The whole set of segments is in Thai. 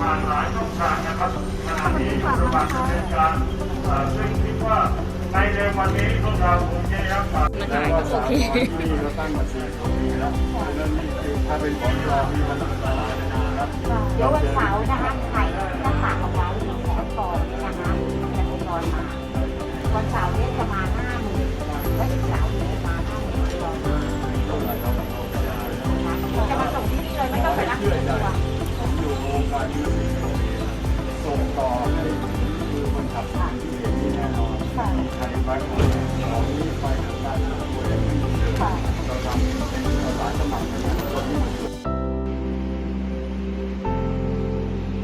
ผ่านหลายช่องทางนะครับขณะนี้อยู่ระหว่างดำเนินการซึ่งคิดว่าในเร็ววันนี้พวกเราคงจะได้รับการมันหายก็โอเคนี่ก็ตั้งมาสี่ปีแล้วนั้นนี่คือถ้าเป็นของเรามีมันอันตรายนะครับเดี๋ยววันเสาร์นะคะ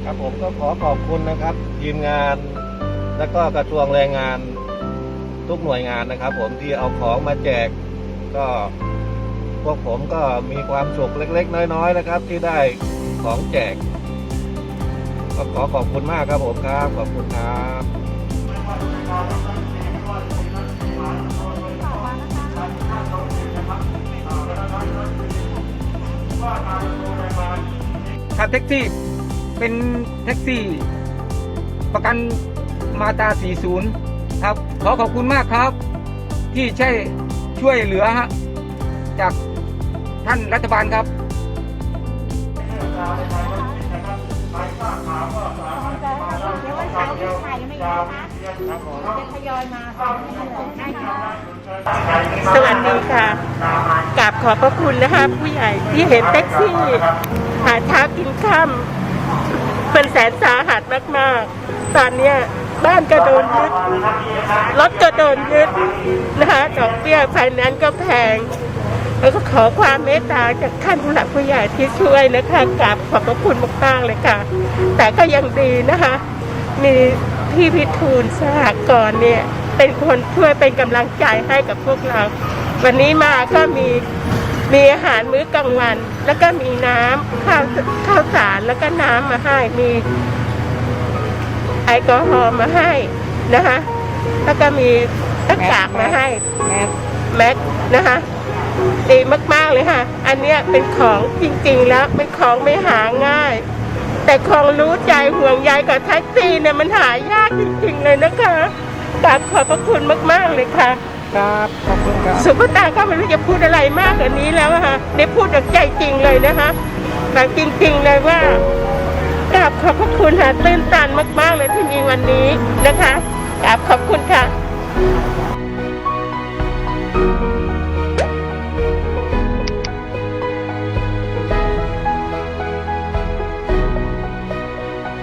ครับผมก็ขอขอบคุณนะครับทีมงานและก็กระทรวงแรงงานทุกหน่วยงานนะครับ ผมที่เอาของมาแจกก็พวกผมก็มีความสุขเล็ก ๆ น้อย ๆ นะครับ ที่ได้ของแจก ก็ขอขอบคุณมากครับผมครับ ขอบคุณครับขับ แท็กซี่ เป็นแท็กซี่ ประกันมาตรา40 ครับ ขอขอบคุณมากครับ ที่ใช่ช่วยเหลือฮะจากท่านรัฐบาลครับสวัสดีค่ะ ราบขอบพระคุณนะคะ ผู้ใหญ่ที่เห็นแท็กซี่ หาเช้ากินค่ำเป็นแสนสาหัสมากๆ ตอนเนี้ยบ้านก็โดนยึดรถก็โดนยึดนะคะดอกเบี้ยไฟแนนซ์ก็แพง แล้วก็ขอความเมตตาจากท่านผู้หลักผู้ใหญ่ที่ช่วยนะคะกราบขอบพระคุณมากๆเลยค่ะ แต่ก็ยังดีนะคะ มีพี่พิทูลสหกรณ์เนี่ย เป็นคนช่วยเป็นกำลังใจให้กับพวกเรา วันนี้มาก็มีมีอาหารมื้อกลางวัน แล้วก็มีน้ำข้าวข้าวสารแล้วก็น้ำมาให้มีแอลกอฮอล์มาให้นะคะแล้วก็มีหน้ากากมาให้แม็กนะคะดีมากๆเลยค่ะ อันเนี้ยเป็นของจริงๆแล้วเป็นของไม่หาง่าย แต่ของรู้ใจห่วงใยกับแท็กซี่เนี่ยมันหายากจริงๆเลยนะคะกราบขอบพระคุณมากๆเลยค่ะ ครับขอบคุณครับ สุภตาก็ไม่รู้จะพูดอะไรมากกว่านี้แล้วอะค่ะได้พูดจากใจจริงเลยนะคะแบบจริงๆเลยว่ากราบขอบพระคุณค่ะตื้นตันมากๆเลยที่มีวันนี้นะคะกราบขอบคุณค่ะ